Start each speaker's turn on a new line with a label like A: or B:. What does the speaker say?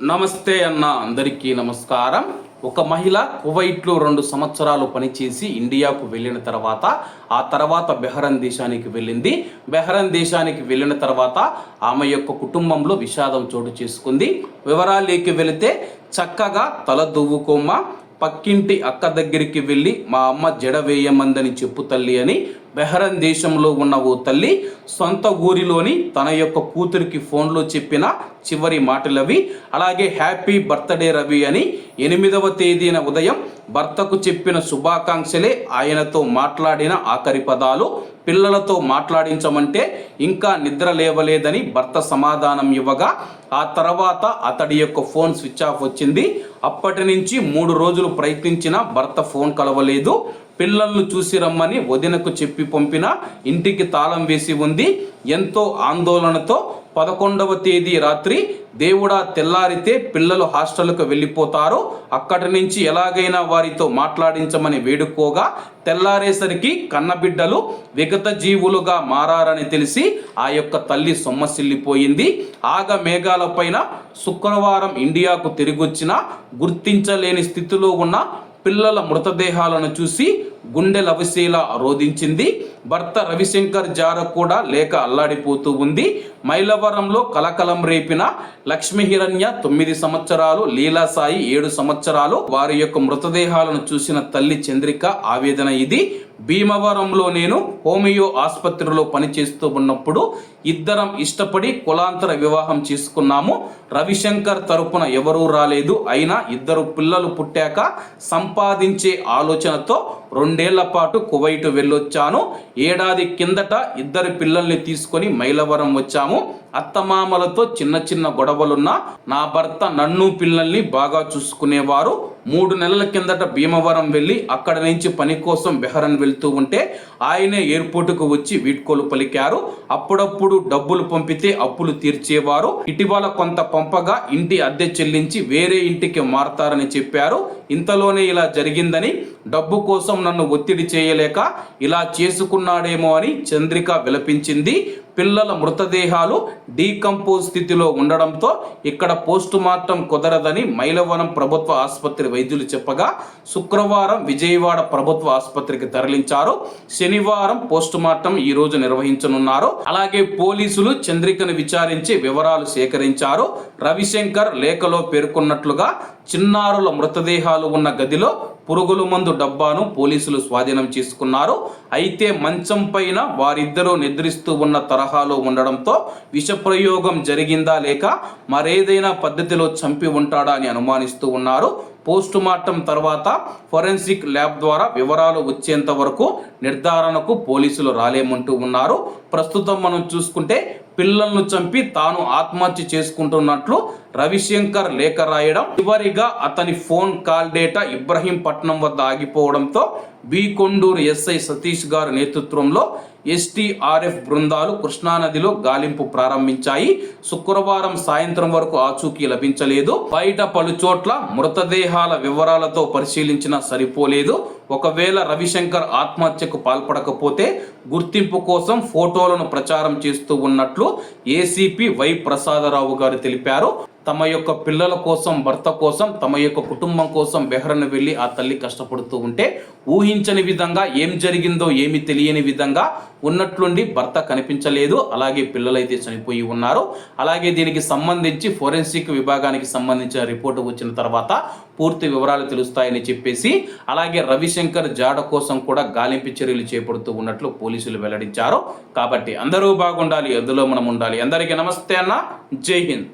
A: నమస్తే అన్న అందరికీ నమస్కారం. ఒక మహిళ కువైట్లో రెండు సంవత్సరాలు పనిచేసి ఇండియాకు వెళ్ళిన తర్వాత ఆ తర్వాత బెహరన్ దేశానికి వెళ్ళింది. బెహరన్ దేశానికి వెళ్ళిన తర్వాత ఆమె యొక్క కుటుంబంలో విషాదం చోటు చేసుకుంది. వివరాలేకి వెళితే చక్కగా తల దువ్వుకోమ్మ పక్కింటి అక్క దగ్గరికి వెళ్ళి మా అమ్మ జడ వేయమందని చెప్పు తల్లి అని బెహరన్ దేశంలో ఉన్న ఓ తల్లి సొంత ఊరిలోని తన యొక్క కూతురికి ఫోన్లో చెప్పిన చివరి మాటలవి. అలాగే హ్యాపీ బర్త్డే రవి అని ఎనిమిదవ తేదీన ఉదయం భర్తకు చెప్పిన శుభాకాంక్షలే ఆయనతో మాట్లాడిన ఆఖరి పదాలు. పిల్లలతో మాట్లాడించమంటే ఇంకా నిద్ర లేవలేదని భర్త సమాధానం ఇవ్వగా ఆ తర్వాత అతడి యొక్క ఫోన్ స్విచ్ ఆఫ్ వచ్చింది. అప్పటి నుంచి మూడు రోజులు ప్రయత్నించినా భర్త ఫోన్ కలవలేదు. పిల్లలను చూసి రమ్మని వదినకు చెప్పి పంపిన ఇంటికి తాళం వేసి ఉంది. ఎంతో ఆందోళనతో పదకొండవ తేదీ రాత్రి దేవుడా తెల్లారితే పిల్లలు హాస్టల్కు వెళ్ళిపోతారు. అక్కడి నుంచి ఎలాగైనా వారితో మాట్లాడించమని వేడుకోగా తెల్లారేసరికి కన్నబిడ్డలు విగత జీవులుగా మారారని తెలిసి ఆ యొక్క తల్లి సొమ్మసిల్లిపోయింది. ఆగ మేఘాలపైన శుక్రవారం ఇండియాకు తిరిగొచ్చిన గుర్తించలేని స్థితిలో ఉన్న పిల్లల మృతదేహాలను చూసి గుండె లవిశీల రోధించింది. భర్త రవిశంకర్ జార కూడా లేక అల్లాడిపోతూ ఉంది. మైలవరంలో కలకలం రేపిన లక్ష్మీ హిరణ్య తొమ్మిది సంవత్సరాలు లీలాసాయి ఏడు సంవత్సరాలు. వారి యొక్క మృతదేహాలను చూసిన తల్లి చంద్రిక ఆవేదన ఇది. భీమవరంలో నేను హోమియో ఆసుపత్రిలో పనిచేస్తూ ఉన్నప్పుడు ఇద్దరం ఇష్టపడి కులాంతర వివాహం చేసుకున్నాము. రవిశంకర్ తరపున ఎవరూ రాలేదు. అయినా ఇద్దరు పిల్లలు పుట్టాక సంపాదించే ఆలోచనతో రెండేళ్ళ పాటు కువైట్ వెళ్ళొచ్చాను. ఏడాది కిందట ఇద్దరు పిల్లల్ని తీసుకొని మైలవరం వచ్చాము. అత్తమామలతో చిన్న చిన్న గొడవలున్నా నా భర్త నన్ను పిల్లల్ని బాగా చూసుకునేవారు. మూడు నెలల కిందట భీమవరం వెళ్ళి అక్కడ నుంచి పని కోసం బెహరన్ వెళ్తూ ఉంటే ఆయనే ఎయిర్పోర్టుకు వచ్చి వీడ్కోలు పలికారు. అప్పుడప్పుడు డబ్బులు పంపితే అప్పులు తీర్చేవారు. ఇటీవల కొంత పంపగా ఇంటి అద్దె చెల్లించి వేరే ఇంటికి మారతారని చెప్పారు. ఇంతలోనే ఇలా జరిగిందని డబ్బు కోసం నన్ను ఒత్తిడి చేయలేక ఇలా చేసుకున్నాడేమో అని చంద్రిక విలపించింది. పిల్లల మృతదేహాలు డీకంపోజ్ స్థితిలో ఉండడంతో ఇక్కడ పోస్టు మార్టం కుదరదని మైలవరం ప్రభుత్వ ఆసుపత్రి వైద్యులు చెప్పగా శుక్రవారం విజయవాడ ప్రభుత్వ ఆసుపత్రికి తరలించారు. శనివారం పోస్టు మార్టం ఈ రోజు నిర్వహించనున్నారు. అలాగే పోలీసులు చంద్రికను విచారించి వివరాలు సేకరించారు. రవిశంకర్ లేఖలో పేర్కొన్నట్లుగా చిన్నారుల మృతదేహాలు ఉన్న గదిలో పురుగుల మందు డబ్బాను పోలీసులు స్వాధీనం చేసుకున్నారు. అయితే మంచం పైన వారిద్దరూ నిద్రిస్తూ ఉన్న తరహాలో ఉండడంతో విషప్రయోగం జరిగిందా లేక మరేదైనా పద్ధతిలో చంపి ఉంటాడా అని అనుమానిస్తూ ఉన్నారు. పోస్ట్ మార్టం తర్వాత ఫోరెన్సిక్ ల్యాబ్ ద్వారా వివరాలు వచ్చేంత వరకు నిర్ధారణకు పోలీసులు రాలేమంటూ ఉన్నారు. ప్రస్తుతం మనం చూసుకుంటే పిల్లలను చంపి తాను ఆత్మహత్య చేసుకుంటున్నట్లు రవిశంకర్ లేఖ రాయడం. చివరిగా అతని ఫోన్ కాల్ డేటా ఇబ్రహీంపట్నం వద్ద ఆగిపోవడంతో బి కొండూరు ఎస్ఐ సతీష్ గారి నేతృత్వంలో ఎస్టీఆర్ఎఫ్ బృందాలు కృష్ణానదిలో గాలింపు ప్రారంభించాయి. శుక్రవారం సాయంత్రం వరకు ఆచూకీ లభించలేదు. బయట పలుచోట్ల మృతదేహాల వివరాలతో పరిశీలించినా సరిపోలేదు. ఒకవేళ రవిశంకర్ ఆత్మహత్యకు పాల్పడకపోతే గుర్తింపు కోసం ఫోటోలను ప్రచారం చేస్తూ ఉన్నట్లు ఏసీపీ వై ప్రసాదరావు గారు తెలిపారు. తమ యొక్క పిల్లల కోసం భర్త కోసం తమ యొక్క కుటుంబం కోసం బెహరను వెళ్ళి ఆ తల్లి కష్టపడుతూ ఉంటే ఊహించని విధంగా ఏం జరిగిందో ఏమి తెలియని విధంగా ఉన్నట్లుండి భర్త కనిపించలేదు. అలాగే పిల్లలైతే చనిపోయి ఉన్నారు. అలాగే దీనికి సంబంధించి ఫోరెన్సిక్ విభాగానికి సంబంధించిన రిపోర్టు వచ్చిన తర్వాత పూర్తి వివరాలు తెలుస్తాయని చెప్పేసి అలాగే రవిశంకర్ జాడ కోసం కూడా గాలింపు చర్యలు చేపడుతూ ఉన్నట్లు పోలీసులు వెల్లడించారు. కాబట్టి అందరూ బాగుండాలి అందులో మనం ఉండాలి. అందరికీ నమస్తే అన్న. జై హింద్.